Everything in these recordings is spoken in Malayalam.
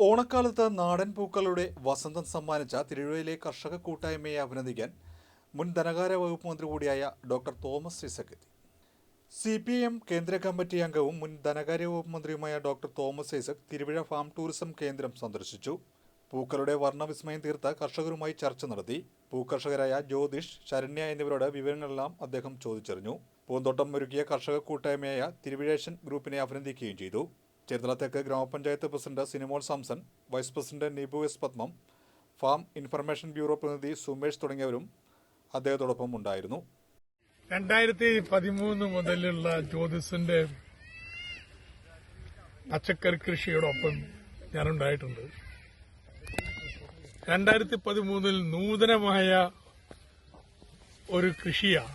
ഓണക്കാലത്ത് നാടൻ പൂക്കളുടെ വസന്തം സമ്മാനിച്ച തിരുവല്ലയിലെ കർഷക കൂട്ടായ്മയെ അഭിനന്ദിക്കാൻ മുൻ ധനകാര്യ വകുപ്പ് മന്ത്രി കൂടിയായ ഡോക്ടർ തോമസ് ഐസക് എത്തി സി പി എം കേന്ദ്ര കമ്മിറ്റി അംഗവും മുൻ ധനകാര്യ വകുപ്പ് മന്ത്രിയുമായ doctor Thomas Isaac Thiruvizha farm tourism കേന്ദ്രം സന്ദർശിച്ചു. പൂക്കളുടെ വർണവിസ്മയം തീർത്ത കർഷകരുമായി ചർച്ച നടത്തി. പൂക്കർഷകരായ ജ്യോതിഷ് ശരണ്യ എന്നിവരോട് വിവരങ്ങളെല്ലാം അദ്ദേഹം ചോദിച്ചറിഞ്ഞു. പൂന്തോട്ടം ഒരുക്കിയ കർഷക കൂട്ടായ്മയായ തിരുവിഴേശൻ ഗ്രൂപ്പിനെ അഭിനന്ദിക്കുകയും ചെയ്തു. ചെറുതല തെക്ക് ഗ്രാമപഞ്ചായത്ത് president Sinimol Samson vice president Nibu S Padmam farm information bureau പ്രതിനിധി സുമേഷ് തുടങ്ങിയവരും അദ്ദേഹത്തോടൊപ്പം ഉണ്ടായിരുന്നു. രണ്ടായിരത്തി പതിമൂന്ന് മുതലുള്ള ജ്യോതിസിന്റെ പച്ചക്കറി കൃഷിയോടൊപ്പം ഞാനുണ്ടായിട്ടുണ്ട്. രണ്ടായിരത്തി പതിമൂന്നിൽ നൂതനമായ ഒരു കൃഷിയാണ്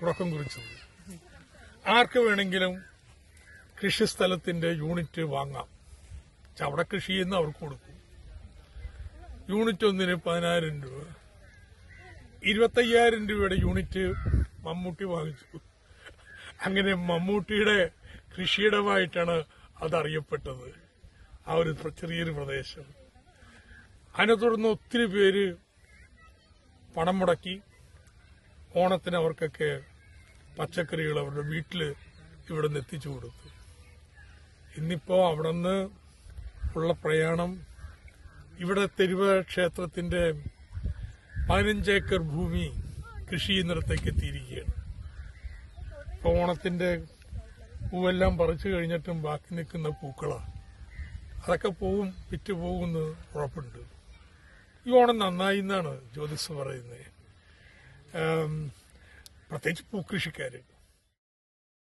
തുടക്കം കുറിച്ചത്. ആർക്ക് വേണമെങ്കിലും കൃഷിസ്ഥലത്തിന്റെ യൂണിറ്റ് വാങ്ങാം. ചവട കൃഷി ചെയ്യുന്ന അവർക്ക് കൊടുക്കും. യൂണിറ്റ് ഒന്നിന് പതിനായിരം രൂപ. ഇരുപത്തയ്യായിരം രൂപയുടെ യൂണിറ്റ് മമ്മൂട്ടി വാങ്ങിച്ചു. അങ്ങനെ മമ്മൂട്ടിയുടെ കൃഷിയിടമായിട്ടാണ് അതറിയപ്പെട്ടത്. ആ ഒരു ചെറിയൊരു പ്രദേശം. അതിനെ തുടർന്ന് ഒത്തിരി പേര് പണം മുടക്കി ഓണത്തിന് അവർക്കൊക്കെ പച്ചക്കറികൾ അവരുടെ വീട്ടിൽ ഇവിടെ നിന്ന് എത്തിച്ചു കൊടുത്തു. ഇന്നിപ്പോ അവിടെ നിന്ന് ഉള്ള പ്രയാണം ഇവിടെ തെരുവ ക്ഷേത്രത്തിന്റെ പതിനഞ്ച് ഏക്കർ ഭൂമി കൃഷി ചെയ്യുന്നിടത്തേക്ക് എത്തിയിരിക്കുകയാണ്. ഇപ്പൊ ഓണത്തിന്റെ പൂവെല്ലാം പറിച്ചു കഴിഞ്ഞിട്ടും ബാക്കി നിൽക്കുന്ന പൂക്കളാണ് അതൊക്കെ പോവും വിറ്റ് പോകുമെന്ന് ഉറപ്പുണ്ട്. ഈ ഓണം നന്നായി എന്നാണ് ജ്യോതിസ് പറയുന്നത്. പ്രത്യേകിച്ച് പൂക്കൃഷിക്കാര്.